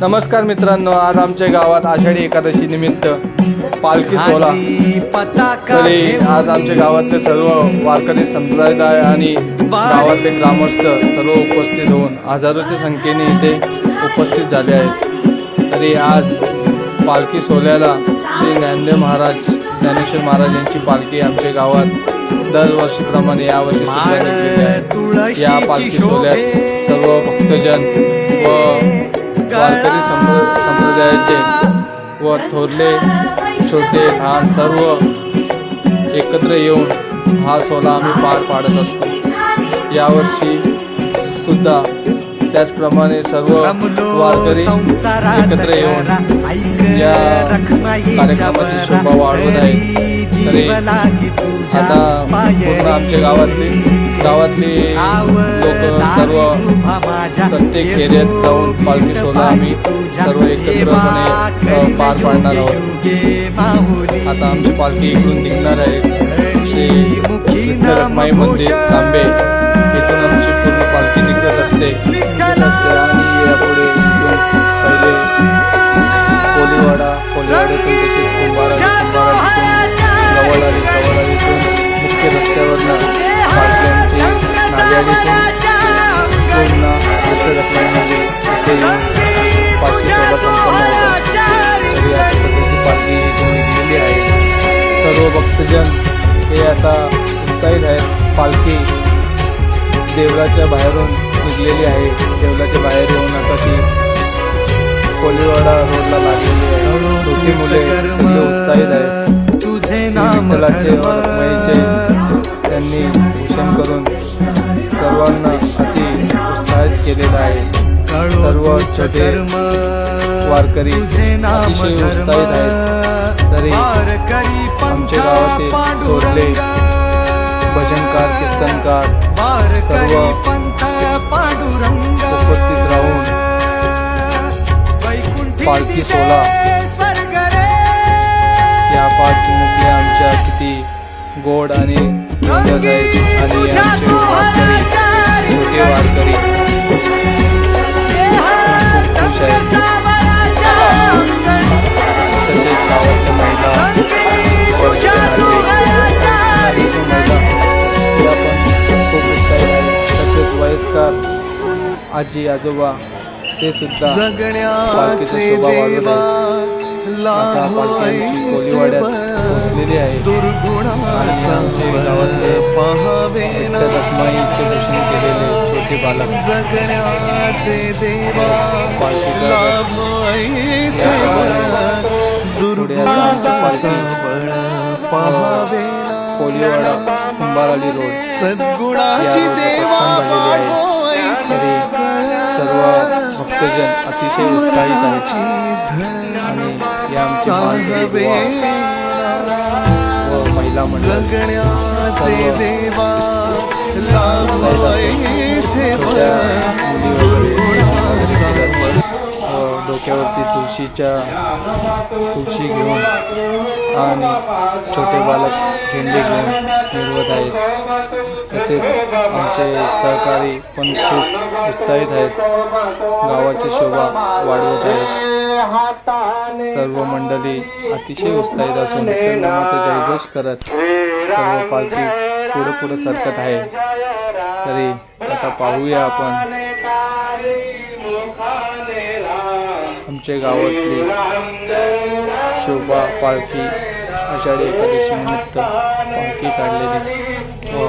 नमस्कार मित्रांनो आज आमच्या गावात आषाढी एकादशी निमित्त पालखी सोहळा. तरी आज आमच्या गावातले सर्व वारकरी संप्रदाय आणि गावातले ग्रामस्थ सर्व उपस्थित होऊन हजारोच्या संख्येने इथे उपस्थित झाले आहेत. तरी आज पालखी सोहळ्याला श्री ज्ञानदेव महाराज ज्ञानेश्वर महाराज यांची पालखी आमच्या गावात दरवर्षीप्रमाणे यावर्षी सुद्धा आहे. या पालखी सोहळ्यात सर्व भक्तजन व वारकरी संप्रदायाचे व थोरले छोटे लहान सर्व एकत्र येऊन हा सोहळा आम्ही पार पाडत असतो. यावर्षी सुद्धा त्याचप्रमाणे सर्व वारकरी एकत्र येऊन या कार्यक्रमाची शोभा वाढवत तरी आता पूर्ण आमच्या गावातले गावातले लोक सर्व प्रत्येक एरियात जाऊन पालखी सोहळा आम्ही सर्व एकत्रपणे पार पाडणार आहोत. आता आमची पालखी इकडून निघणार आहे. श्री विठ्ठल रखमाई मंदिर तांबे. सर्व भक्तजन हे आता उत्साहित आहेत पालखी देवळाच्या बाहेरून निघलेली आहे. देवळाच्या बाहेर येऊन आता ती कोलीवाडा रोडला लागलेली आहे. छोटी मुले उत्साहित आहेत तुझे नाम त्यांनी भूषण करून सर्वांना अति उत्साहित केलेलं आहे. सर्व छोटे वारकरी अतिशय उत्साहित आहेत. तरी आमच्या गावातील थोरले भजनकार कीर्तनकार सर्व उपस्थित राहून पालखी सोहळा या पाच चिमुकल्या आमच्या किती गोड आणि आणि आमचे वारकरी. छोटे वारकरी खूप खुश आहेत तसेच गावातल्या महिला तसेच वयस्कर आजी आजोबा ते सुद्धा पालखीचा जगण्याचे शोभा वाढवत देवा आहेत आता पालखी आमची कोलीवाड्यात पोहोचलेली आहे आणि आमचे गावातले रखमाईचे भूषण केलेले. छोटे बालक जगण्याचे देवा लाभ पालखी. पहावे कोलीवाडा कुंभाराली रोड. सद्गुणाची देवा तरी सर्व भक्तजन अतिशय उत्साहित आहेत. आणि या आमचे व महिला मंडळ. जगण्याचे देवा मुली वगैरे डोक्यावरती तुळशीच्या तुळशी घेऊन आणि छोटे बालक झेंडे घेऊन मिळवत आहेत. तसेच आमचे सहकारी पण खूप उत्साहित आहेत. गावाची शोभा वाढवत आहेत. सर्व मंडळी अतिशय उत्साहित असून विठ्ठल जयघोष करत सर्व पालखी पुढे पुढे सरकत आहे. तरी आता पाहूया आपण. आमच्या गावातली शोभा पालखी आषाढी एकादशी निमित्त पालखी काढलेली. व.